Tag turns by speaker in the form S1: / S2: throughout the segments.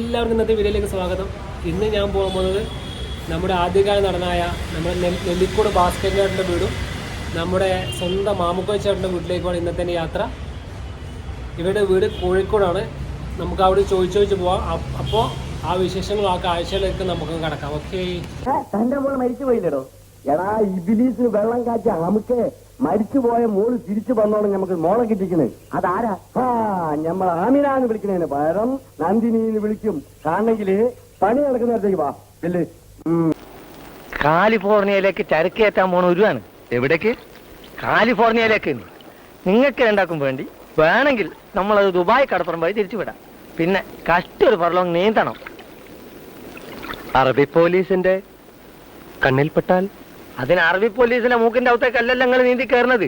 S1: എല്ലാവർക്കും ഇന്നത്തെ വീഡിയോയിലേക്ക് സ്വാഗതം. ഇന്ന് ഞാൻ പോകാൻ പോകുന്നത് നമ്മുടെ ആദ്യകാല നടനായ നമ്മുടെ നെല്ലിക്കോട് ഭാസ്കരൻ ചേട്ടന്റെ വീടും നമ്മുടെ സ്വന്തം മാമുക്കോയ് ചേട്ടന്റെ വീട്ടിലേക്കുമാണ് ഇന്നത്തെ യാത്ര. ഇവരുടെ വീട് കോഴിക്കോടാണ്. നമുക്ക് അവിടെ ചോദിച്ചു ചോദിച്ച് പോവാം. അപ്പോൾ ആ വിശേഷങ്ങൾ ആ കാഴ്ചയിലേക്ക് നമുക്ക് കടക്കാം. ഓക്കെ
S2: മരിച്ചു പോയില്ലടോ എടാ ഇബിലീസിന് വെള്ളം കാച്ച മരിച്ചുപോയ മോൾ തിരിച്ചു വന്നോളം നമുക്ക് മോളെ കിട്ടിക്കണേ. അതാരാ? ആ ഞമ്മൾ ആമിനാന്ന് വിളിക്കണേന് പകരം നന്ദിനിന്ന് വിളിക്കും. കാണെങ്കിൽ പണി നടക്കുന്നിടത്തേക്ക് വാ. ഇല്ലേ
S3: കാലിഫോർണിയയിലേക്ക് ചരക്ക് കയറ്റാൻ പോണ ഒരുവാണ്. എവിടേക്ക്? കാലിഫോർണിയയിലേക്ക് നിങ്ങൾക്ക് രണ്ടാക്കും വേണ്ടി. വേണമെങ്കിൽ നമ്മളത് ദുബായ് കടപ്പുറം പോയി തിരിച്ചു വിടാം പിന്നെ കഷ്ടൊരു ഒരു നീന്തണം.
S4: അറബി പോലീസിന്റെ കണ്ണിൽപ്പെട്ടാൽ
S3: അതിന് അറബി പോലീസിന്റെ മൂക്കിന്റെ അകത്തേക്കല്ലല്ലോ നിങ്ങൾ നീന്തി കയറുന്നത്.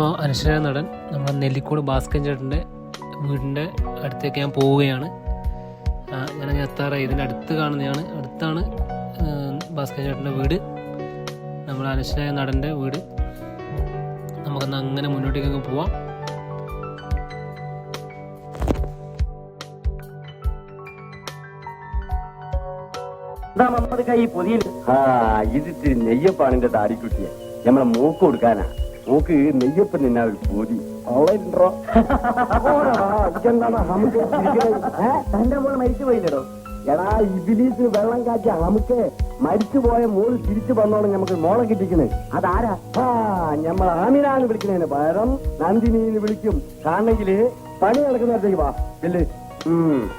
S1: അപ്പോൾ അനശ്വര നടൻ നമ്മുടെ നെല്ലിക്കോട് ഭാസ്കൻ ചേട്ടന്റെ വീടിന്റെ അടുത്തേക്ക് ഞാൻ പോവുകയാണ്. അങ്ങനെ ഞാനങ്ങനെ എത്താറായി. ഇതിന്റെ അടുത്ത് കാണുന്നതാണ്. അടുത്താണ് ഭാസ്കൻ ചേട്ടന്റെ വീട്. നമ്മുടെ അനശ്വര നടന്റെ വീട്. നമുക്കൊന്ന് അങ്ങനെ മുന്നോട്ടേക്ക് പോവാം.
S2: ഇത് നെയ്യപ്പാണിന്റെ താടിക്കുട്ടിയെ. നമ്മളെ മൂക്ക് കൊടുക്കാനാ. മൂക്ക് നെയ്യപ്പൻ എന്നാ ഒരു പൂതി. തന്റെ മോൾ മരിച്ചു പോയില്ലടോ? എടാ ഇബിലീസിന് വെള്ളം കാച്ചി നമുക്ക് മരിച്ചുപോയ മോൾ തിരിച്ചു വന്നോളം നമുക്ക് മോളെ കിട്ടിക്കണേ. അതാരാ? ആ ഞമ്മൾ ആമിനാന്ന് വിളിക്കണേന് പകരം നന്ദിനീന്ന് വിളിക്കും. കാണെങ്കിൽ പണി നടക്കുന്നിടത്തേക്ക് വാ. ഇല്ലേ ഉം.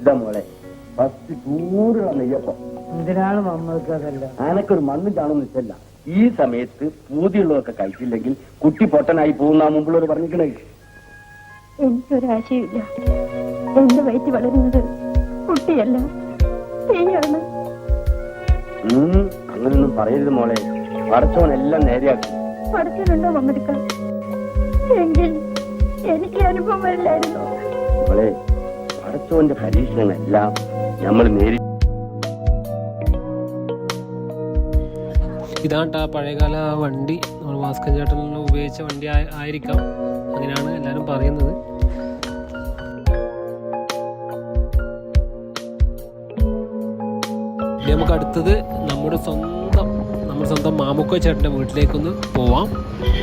S2: ഇതാ മോളെ. ഫസ്റ്റ് ചൂടുള്ള നെയ്യപ്പം
S3: എന്തിനാണ് നമ്മൾക്ക് അതല്ല
S2: ആനക്കൊരു മണ്ണും ചാണും വെച്ചല്ല. ഈ സമയത്ത് പൂതിയുള്ളതൊക്കെ കഴിച്ചില്ലെങ്കിൽ കുട്ടി പൊട്ടനായി പോകുന്ന മുമ്പുള്ളവർ പറഞ്ഞിക്കണേ
S5: എനിക്കൊരാശയില്ല എന്റെ വയറ്റ് വളരുന്നത് കുട്ടിയല്ല തീയാണ്
S2: അങ്ങനൊന്നും പറയരുത് മോളെ. പഠിച്ചവനെല്ലാം എല്ലാം നേരെയാക്കും.
S5: പഠിച്ചവനുണ്ടോ മമ്മദിക്ക എങ്കിൽ എനിക്ക് അനുഭവം വരില്ലായിരുന്നു.
S2: മോളെ പഠിച്ചവന്റെ പരീക്ഷണങ്ങളെല്ലാം നമ്മൾ നേരി
S1: ഇതാണ് ട്ടാ പഴയകാല വണ്ടി. നമ്മൾ ഭാസ്കർ ചേട്ടൻ ഉപയോഗിച്ച വണ്ടി ആയിരിക്കാം. അങ്ങനെയാണ് എല്ലാവരും പറയുന്നത്. നമുക്ക് അടുത്തത് നമ്മുടെ സ്വന്തം നമ്മുടെ സ്വന്തം മാമുക്കോ ചേട്ടന്റെ വീട്ടിലേക്കൊന്ന് പോവാം.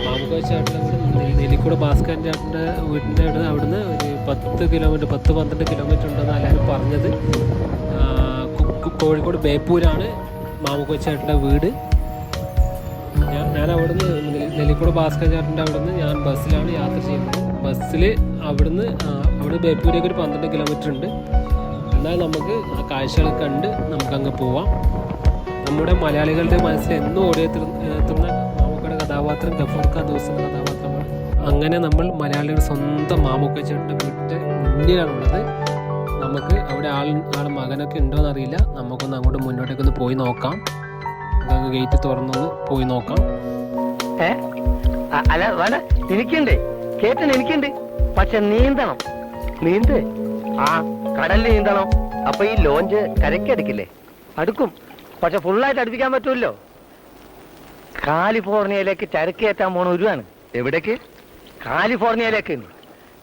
S1: മാമുക്കോ ചേട്ടന്റെ വീട് നെല്ലിക്കോട് ഭാസ്കരൻ ചേട്ടന്റെ വീടിന്റെ അവിടെ അവിടുന്ന് ഒരു പത്ത് കിലോമീറ്റർ പത്ത് പന്ത്രണ്ട് കിലോമീറ്റർ ഉണ്ടെന്ന് എല്ലാവരും പറഞ്ഞത്. കോഴിക്കോട് ബേപ്പൂരാണ് മാമുക്കോ ചേട്ടന്റെ വീട്. ഞാൻ ഞാൻ അവിടുന്ന് നെല്ലി- ഭാസ്കരൻ ചേട്ടന്റെ അവിടുന്ന് ഞാൻ ബസ്സിലാണ് യാത്ര ചെയ്യുന്നത്. ബസ്സിൽ അവിടുന്ന് അവിടെ ബേപ്പൂരേക്ക് ഒരു പന്ത്രണ്ട് കിലോമീറ്റർ ഉണ്ട്. എന്നാൽ നമുക്ക് ആ കാഴ്ചകൾ കണ്ട് നമുക്കങ്ങ് പോവാം. നമ്മുടെ മലയാളികളുടെ മനസ്സിൽ എന്നും ഓടിയെത്തുന്ന മാമുക്കയുടെ കഥാപാത്രം ഗഫൂർ ഖാൻ ദോസ് എന്ന കഥാപാത്രമാണ്. അങ്ങനെ നമ്മൾ മലയാളിയുടെ സ്വന്തം മാമുക്ക ചേട്ടന്റെ വീട്ടിന്റെ മുന്നിലാണുള്ളത്. നമുക്ക് അവിടെ ആൾ ആൾ മകനൊക്കെ ഉണ്ടോ എന്നറിയില്ല നമുക്കൊന്ന് അങ്ങോട്ട് മുന്നോട്ടേക്ക് ഒന്ന് പോയി നോക്കാം. നമുക്ക് ഗേറ്റ് തുറന്നൊന്ന് പോയി നോക്കാം.
S3: അല്ല വേണ്ട. എനിക്കുണ്ട്. കേട്ടൻ എനിക്കുണ്ട്. പക്ഷെ നീന്തണം. നീന്ത്. ആ കടലിൽ നീന്തണം. അപ്പൊ ഈ ലോഞ്ച് കരയ്ക്ക് അടുക്കില്ലേ? അടുക്കും. പക്ഷെ ഫുള്ളായിട്ട് അടുപ്പിക്കാൻ പറ്റുമല്ലോ കാലിഫോർണിയയിലേക്ക് ചരക്ക് കയറ്റാൻ പോണ ഒരുവാണ് എവിടേക്ക്? കാലിഫോർണിയയിലേക്ക്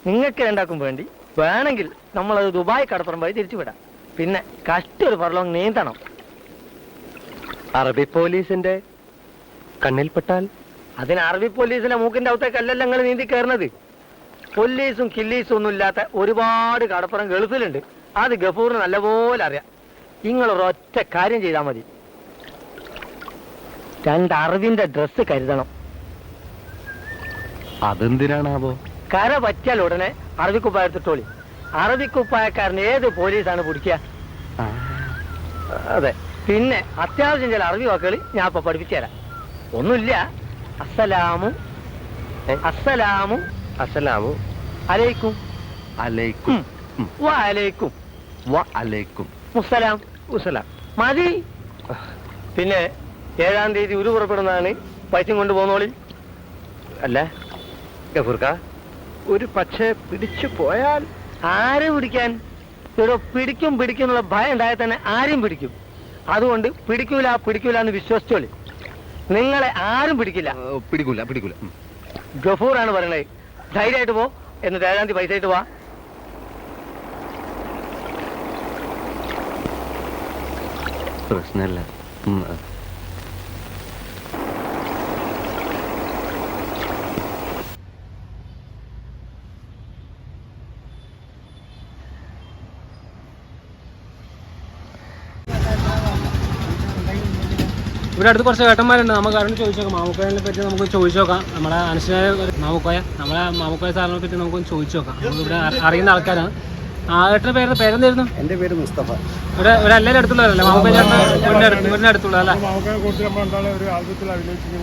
S3: നിങ്ങൾക്ക് രണ്ടാക്കും വേണ്ടി. വേണമെങ്കിൽ നമ്മളത് ദുബായ് കടപ്പുറം പോയി തിരിച്ചു വിടാം പിന്നെ കഷ്ടൊരു ഒരു നീന്തണം.
S4: അറബി പോലീസിന്റെ കണ്ണിൽപ്പെട്ടാൽ?
S3: അതിന് അറബി പോലീസിന്റെ മൂക്കിന്റെ അകത്തേക്കല്ലല്ലോ നിങ്ങൾ നീന്തി കയറുന്നത്. പോലീസും കില്ലീസും ഒന്നും ഇല്ലാത്ത ഒരുപാട് കടപ്പുറം ഗൾഫിലുണ്ട്. അത് ഗഫൂറിന് നല്ലപോലെ അറിയാം. നിങ്ങൾ ഒരൊറ്റ കാര്യം ചെയ്താൽ മതി. രണ്ട് അറിവിന്റെ ഡ്രസ്സ് കരുതണം.
S4: അതെന്തിനാണാവോ?
S3: കര പറ്റിയാൽ ഉടനെ അറബിക്കുപ്പായ എടുത്തിട്ടോളി. അറബിക്കുപ്പായക്കാരൻ ഏത് പോലീസാണ് പിടിക്കുക? അതെ. പിന്നെ അത്യാവശ്യം ചില അറബി വാക്കുകൾ ഞാൻ ഇപ്പൊ പഠിപ്പിച്ചു തരാം. ഒന്നുമില്ല. അസ്സലാമു. അസ്സലാമു.
S4: അസലാമു
S3: അലൈക്കും.
S4: അലൈക്കും.
S3: വ അലൈക്കും.
S4: വ അലൈക്കും.
S3: മുസ്സലാം. മുസ്സലാം മതി പിന്നെ ഏഴാം തീയതി ഉരു പുറപ്പെടുന്നതാണ്. പൈസയും കൊണ്ട് പോന്നോളി
S4: അല്ല ഗഫൂർക്ക ഒരു പക്ഷേ പിടിച്ചു പോയാൽ?
S3: ആരെ പിടിക്കാൻ? ഇവിടെ പിടിക്കും പിടിക്കും എന്നുള്ള ഭയം ഉണ്ടായാൽ തന്നെ ആരെയും പിടിക്കും. അതുകൊണ്ട് പിടിക്കൂല പിടിക്കൂല എന്ന് വിശ്വസിച്ചോളി. നിങ്ങളെ ആരും പിടിക്കില്ല.
S4: പിടിക്കൂല പിടിക്കൂല.
S3: ഗഫൂറാണ് പറയണത്. ധൈര്യമായിട്ട് പോ. എന്നിട്ട് ഏഴാം തീയതി പൈസ ആയിട്ട് വാ.
S4: പ്രശ്നമില്ല ഉം,
S1: ഇവിടെ അടുത്ത് കുറച്ച് ഏട്ടന്മാരുണ്ട്. നമുക്ക് അവരോട് ചോദിച്ചു നോക്കാം മാമുക്കോയെ പറ്റി നമുക്ക് ചോദിച്ചു നോക്കാം. നമ്മുടെ അനുഷ്ഠായ മാമുക്കോയ നമ്മളെ മാമുക്കോയ സാറിനെ പറ്റി നമുക്കൊന്ന് ചോദിച്ചു നോക്കാം. നമുക്ക് ഇവിടെ അറിയുന്ന ആൾക്കാരാണ്. ആ ഏട്ടന്റെ പേര് പേരെന്തായിരുന്നു?
S6: എന്റെ പേര് മുസ്തഫ.
S1: ഇവിടെ ഇവിടെ എല്ലാവരും അടുത്തുള്ളവരല്ലേ? വീടിന്റെ അടുത്തുള്ള അല്ലേ?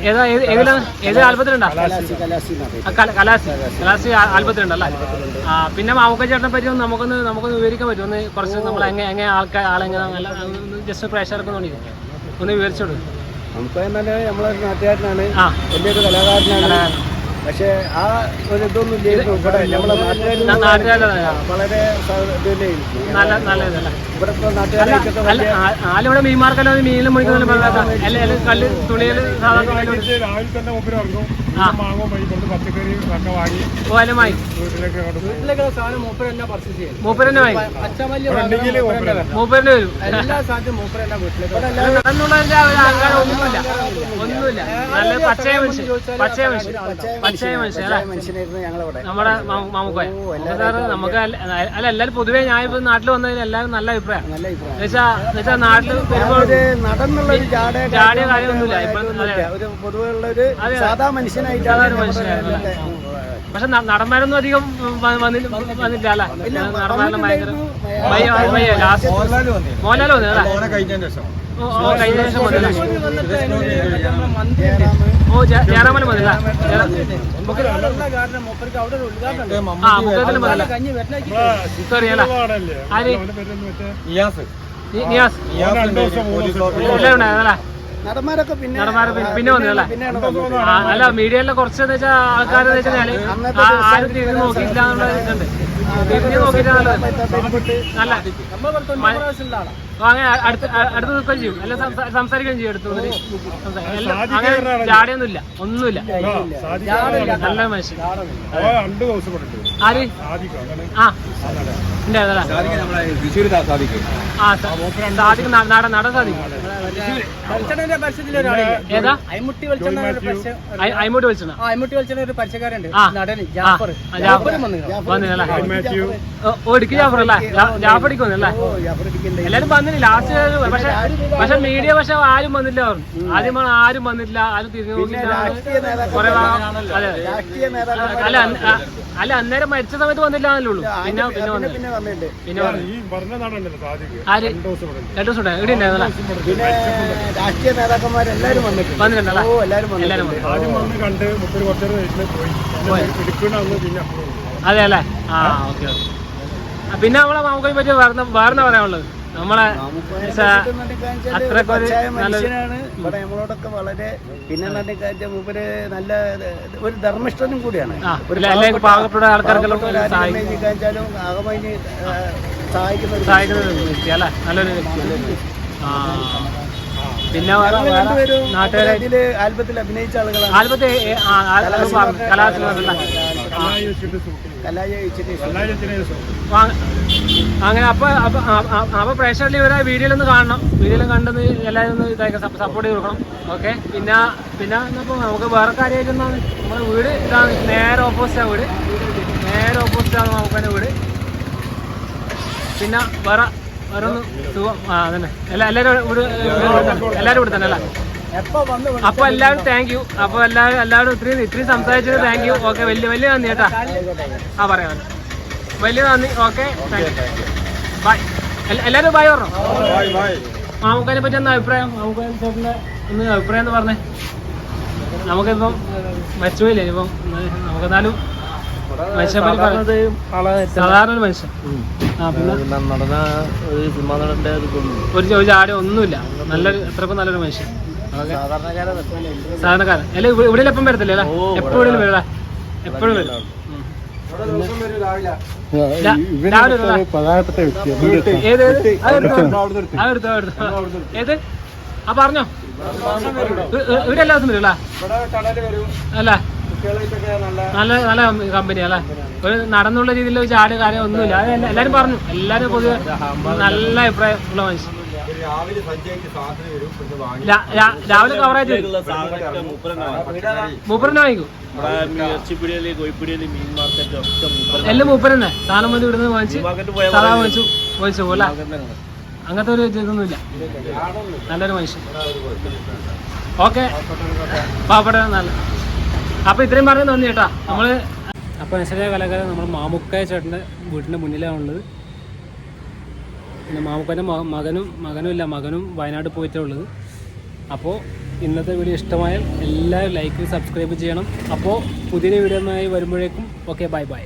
S1: ഏതാ ഏതിലാണ്? ആൽബത്തിലുണ്ടോ? കലാസി കലാസി ആ- ആൽബത്തിലുണ്ടല്ലേ ആ പിന്നെ മാമുക്കോയ ചേട്ടനെ പറ്റി ഒന്ന് നമുക്കൊന്ന് നമുക്കൊന്ന് വിവരിക്കാൻ പറ്റും ഒന്ന് കുറച്ച് നമ്മൾ എങ്ങനെ എങ്ങനെ ആൾക്കാർ ആളെങ്ങനെ ജസ്റ്റ് പ്രേക്ഷകർക്ക് തോന്നി ഒന്ന് വിവരിച്ചോളൂ.
S6: നമുക്ക് എന്നാൽ നമ്മളെ നാട്ടുകാരനാണ്.
S1: ആ.
S6: വലിയൊരു കലാകാരനാണ്. പക്ഷെ ആ ഒരു ഇതൊന്നും ഇല്ലായിരുന്നു ഇവിടെ നമ്മളെ നാട്ടുകാർ വളരെ ഇവിടെ ഇപ്പൊ
S1: ആലിവിടെ മീൻ മാർക്കല്ലോ മീനിലും കല്ല് തുണിയിൽ
S7: രാവിലെ തന്നെ മൂപ്പര് ഇറങ്ങും. മാങ്ങോ വഴി കൊണ്ട് പച്ചക്കറി ഒക്കെ വാങ്ങി
S1: ഓലമായി
S7: വീട്ടിലേക്ക് കൊണ്ട്
S1: മൂപ്പരന്നെ വാങ്ങി.
S7: ഉണ്ടെങ്കിൽ മൂപ്പര്
S1: മൂപ്പരന്നെ വരും. നടന്നുള്ളതിന്റെ ഒരു അഹങ്കാരം ഒന്നുമില്ല. ഒന്നുമില്ല. നല്ല പച്ചയ മനുഷ്യൻ പച്ചയ മനുഷ്യൻ പച്ചയ മനുഷ്യൻ
S6: മനുഷ്യനായിരുന്നു ഞങ്ങളവിടെ
S1: നമ്മുടെ മാമുക്കോയ നമുക്ക് അല്ല എല്ലാവരും പൊതുവേ ഞാൻ ഇപ്പൊ നാട്ടിൽ വന്നതിന് എല്ലാവരും നല്ല അഭിപ്രായം
S6: നല്ല അഭിപ്രായം
S1: എന്നുവെച്ചാ നാട്ടിൽ വരുമ്പോൾ
S6: ഒരു നടന്നുള്ള ഒരു ജാട
S1: ജാടയോ കാര്യമൊന്നുമില്ല. ഇപ്പൊ പൊതുവെ
S6: ഒരു പൊതുവെയുള്ള ഒരു. സാധാ മനുഷ്യനായിട്ടാണ്
S1: സാധാരണ മനുഷ്യനായിരുന്നു അല്ലേ? പക്ഷെ നടന്മാരൊന്നും അധികം വന്നില്ല അല്ലേ? നടന്മാരെല്ലാം ഭയങ്കര മോഹൻലാൽ വന്നു ഓ ഓ കഴിഞ്ഞ ഓ ജയറാമൻ വന്നില്ല. ആ മുഖത്തിലും വന്നില്ല. സോറി അല്ല.
S7: ആണല്ലേ
S1: ആര്?
S7: അവന്റെ പേരൊന്ന് മറ്റേ?
S1: നി- നിയാസ്.
S7: ഓൻ ദിവസം ദിവസം
S1: അല്ലേ
S6: നടന്മാരൊക്കെ പിന്നെ
S1: പിന്നെ-
S6: വന്നത്.
S1: ആ, അല്ല മീഡിയയിലെ കുറച്ച് എന്ന് വെച്ചാൽ ആൾക്കാർ വെച്ചാൽ ആരും തിരിഞ്ഞ് നോക്കിയില്ല എന്നുള്ള ഇതുണ്ട്. തിരിഞ്ഞ് നോക്കിയിട്ടാണല്ലോ നല്ല അപ്പൊ അങ്ങനെ അടുത്ത് അടുത്ത് നിൽക്കുകയും ചെയ്യും. അല്ല സംസാ- സംസാരിക്കുകയും ചെയ്യും അടുത്ത് ചാടിയൊന്നുമില്ല അങ്ങനെ ജാടയൊന്നുമില്ല ഒന്നുമില്ല. നല്ല മനുഷ്യൻ.
S7: ദിവസം
S1: ആര്?
S7: സാധിക്കും.
S1: ആ. ഉണ്ടായിരുന്നല്ലേ ആ സാധിക്കും. ന- നട നട സാധിക്കും ഏതാ?
S8: അയ്മുട്ടി വെളിച്ചെണ്ണ ഒരു പരസ്യം
S1: അയ്മോട്ട് വിളിച്ചണ
S8: ആ അയ്മുട്ടി വെളിച്ചെണ്ണ ഒരു പരസ്യക്കാരുണ്ട്
S1: ആ.
S8: ജാഫർ.
S1: വന്നില്ല
S7: മാത്യു.
S1: ജാഫർ അല്ലേ? ജാഫർ
S6: അടിക്കുന്നല്ലേ
S1: എല്ലാരും വന്നില്ല? ലാസ്റ്റ് പക്ഷെ പക്ഷെ മീഡിയ പക്ഷെ ആരും വന്നില്ല അവർ. ആദ്യം ആരും വന്നില്ല ആരും തിരിഞ്ഞു
S6: നോക്കിയില്ല
S1: കുറെ അതെ അല്ല അല്ല അന്നേരം മരിച്ച സമയത്ത് വന്നില്ലാന്നല്ലേ ഉള്ളൂ. പിന്നെ പിന്നെ
S6: പിന്നെ
S1: വന്നില്ല.
S6: പിന്നെ
S7: പറഞ്ഞ
S1: ആര്?
S7: രണ്ടു ദിവസം
S1: ഉണ്ടായിരുന്നു ഇവിടെ ഉണ്ടായിരുന്നല്ലേ
S6: പിന്നെ രാഷ്ട്രീയ നേതാക്കന്മാരെല്ലാരും വന്നിട്ടുണ്ട്. ഓ എല്ലാരും വന്നിട്ടുണ്ട്.
S1: വന്നു
S7: ആദ്യം വന്ന് കണ്ട് മുപ്പത് കുറച്ചു വീട്ടിൽ പോയി. എടുക്കണ അന്ന് പിന്നെ
S1: അതെ അല്ലേ? ആ ഓക്കെ ഓക്കെ. പിന്നെ നമ്മളെ മാമുക്കയെ പറ്റി വേറെ വേറെ പറയാനുള്ളത്? നമ്മളെ
S6: മനുഷ്യനാണ്. ഇവിടെ നമ്മളോടൊക്കെ വളരെ പിന്നെ നടിക്കാച്ച മൂപ്പര് നല്ല ഒരു ധർമ്മിഷ്ഠനും കൂടിയാണ്. ഒരു
S1: പാവപ്പെട്ട ആൾക്കാർക്കെല്ലാം സഹായിക്കും.
S6: ആരെങ്കിലും സഹായിക്കുന്ന
S1: സഹായിക്കുന്ന വ്യക്തി അല്ലേ? നല്ലൊരു വ്യക്തി. ആ. പിന്നെ വേറെ
S6: ഞങ്ങൾ
S1: വേറെ
S6: രണ്ടുപേരും
S1: നാട്ടുകാരെ
S6: ഇതിൽ ആൽബത്തിൽ അഭിനയിച്ച ആളുകളാണ്.
S1: ആൽബത്തെ അങ്ങനെ അപ്പൊ അപ്പൊ പ്രേക്ഷകരിൽ ഇവരെ വീഡിയോയിൽ ഒന്ന് കാണണം. വീഡിയോയിൽ കണ്ടെന്ന് എല്ലാവരും ഒന്ന് ഇതാക്കി സപ്പോർട്ട് ചെയ്ത് കൊടുക്കണം. ഓക്കെ പിന്നെ പിന്നെ ഇപ്പൊ നമുക്ക് വേറെ കാര്യമായിട്ട് നമ്മുടെ വീട് ഇതാണ് നേരെ ഓപ്പോസിറ്റാണ് വീട്. നേരെ നേരെ ഓപ്പോസിറ്റാണ് നമുക്ക് വീട്. പിന്നെ വേറെ സുഖം. ആ അതന്നെ. എല്ലാ എല്ലാവരും ഇവിടെ എല്ലാവരും ഇവിടെ തന്നെ അല്ല?
S8: എപ്പോ വന്ന്
S1: അപ്പോൾ എല്ലാവരും താങ്ക് യു അപ്പൊ എല്ലാവരും എല്ലാവരും ഇത്രയും ഇത്രയും സംസാരിച്ചത് താങ്ക് യു ഓക്കെ വലിയ വലിയ നന്ദി കേട്ടാ. ആ പറയാം. വലിയ നന്ദി. ഓക്കെ ബൈ എല്ലാവരും ബൈ പറഞ്ഞോ? മാമുക്കാനെ പറ്റി എന്താ അഭിപ്രായം? മാമുക്കാൻ ചേട്ടന്റെ ഒന്ന് അഭിപ്രായം എന്ന് പറഞ്ഞേ. നമുക്കിപ്പം മരിച്ചുപോയില്ലേ ഇപ്പം നമുക്കെന്നാലും. സാധാരണ ഒരു മനുഷ്യൻ. ആ പിന്നെ
S3: നടന ഒരു സിനിമ നടന്റെ
S1: ഒരു ചാടി ഒന്നുമില്ല. നല്ലൊരു എത്രക്കും നല്ലൊരു മനുഷ്യൻ. സാധാരണക്കാരൻ അല്ല ഇവിടെ ഇവിടെ എപ്പം വരത്തില്ല? അല്ല? എപ്പോഴും വരടാ എപ്പോഴും വരും?
S7: പ്രധാനപ്പെട്ട
S1: ഏത്. ആ പറഞ്ഞോ. ഇവിടെ എല്ലാ ദിവസം വരും. അല്ലേ?
S8: നല്ല
S1: നല്ല നല്ല കമ്പനി അല്ലേ ഒരു നടന്നുള്ള രീതിയിൽ ഒരു ചാട് കാര്യം ഒന്നുമില്ല. അത് എല്ലാരും പറഞ്ഞു. എല്ലാരും പൊതുവെ നല്ല അഭിപ്രായം. ഉള്ള മനുഷ്യൻ.
S7: രാവിലെ
S1: കവറേജ് മൂപ്പറിനെ വാങ്ങിക്കും. എല്ലാം മൂപ്പരന്നെ സാധനം വന്ന് ഇവിടുന്ന് വാങ്ങിച്ചു സാധാ വാങ്ങിച്ചു വാങ്ങിച്ചു പോലെ അങ്ങനത്തെ ഒരു ഇതൊന്നുമില്ല. നല്ലൊരു മനുഷ്യൻ. ഓക്കെ. പാവപ്പെട്ട നല്ല അപ്പോൾ ഇത്രയും പറഞ്ഞു നന്ദി കേട്ടാ. നമ്മൾ അപ്പൊ നശിച്ച കലാകാരൻ നമ്മൾ മാമുക്കായ ചേട്ടന്റെ വീട്ടിന്റെ മുന്നിലാണുള്ളത് പിന്നെ മാമുക്കാന്റെ മകനും മകനും ഇല്ല മകനും വയനാട് പോയിട്ടേ ഉള്ളത്. അപ്പോൾ ഇന്നത്തെ വീഡിയോ ഇഷ്ടമായാൽ എല്ലാവരും ലൈക്ക് സബ്സ്ക്രൈബ് ചെയ്യണം. അപ്പോൾ പുതിയ വീഡിയോ വരുമ്പോഴേക്കും. Okay bye bye